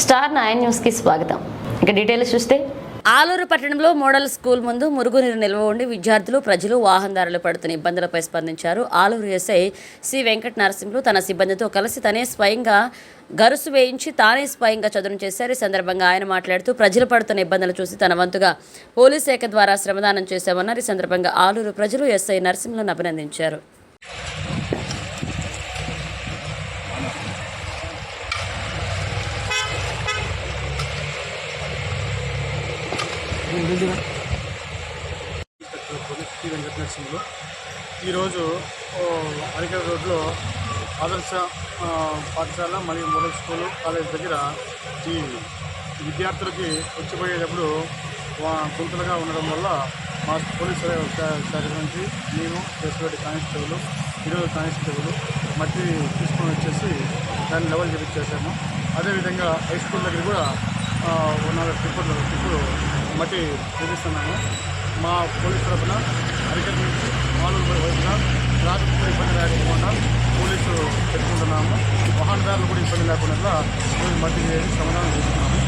Star nine న్యూస్కి స్వాగతం. ఇక డీటెయిల్స్ చూస్తే ఆలూరు పట్టణంలో మోడల్ స్కూల్ ముందు మురుగునీరు నిల్వ ఉండి విద్యార్థులు ప్రజలు వాహనదారులు పడుతున్న ఇబ్బందులపై స్పందించారు. ఆలూరు ఎస్ఐ సి వెంకట నరసింహులు తన సిబ్బందితో కలిసి తనే స్వయంగా గరుసు వేయించి తానే స్వయంగా చదును చేశారు. ఈ సందర్భంగా ఆయన మాట్లాడుతూ ప్రజలు పడుతున్న ఇబ్బందులు చూసి తన వంతుగా పోలీస్ శాఖ ద్వారా శ్రమదానం చేశామన్నారు. ఈ సందర్భంగా ఆలూరు ప్రజలు ఎస్ఐ నరసింహులను అభినందించారు. శ్రీ వెంకటనరసింహులు. ఈరోజు ఓ, అరికల రోడ్లో ఆదర్శ పాఠశాల మరియు మోడల్ స్కూల్ కాలేజ్ దగ్గర ఈ విద్యార్థులకి వచ్చిపోయేటప్పుడు గుంతలుగా ఉండడం వల్ల మా పోలీస్ శాఖ నుంచి నేను చేసినటువంటి కానిస్టేబుల్ ఈరోజు కానిస్టేబుల్ మట్టి తీసుకొని వచ్చేసి దాన్ని లెవెల్ చేపించేసాము అదేవిధంగా హై స్కూల్ దగ్గర కూడా ఆ, ఉన్న ట్రిప్పులు మట్టి చూపిస్తున్నాము. మా పోలీస్ తరఫున అరికట్ నుంచి మామూలు వైపున ట్రాఫిక్ కూడా ఇబ్బంది లేకుండా పోలీసు పెట్టుకుంటున్నాము వాహనదారులు కూడా ఇబ్బంది లేకుండా మట్టి చేసి సమాధానం చేస్తున్నాము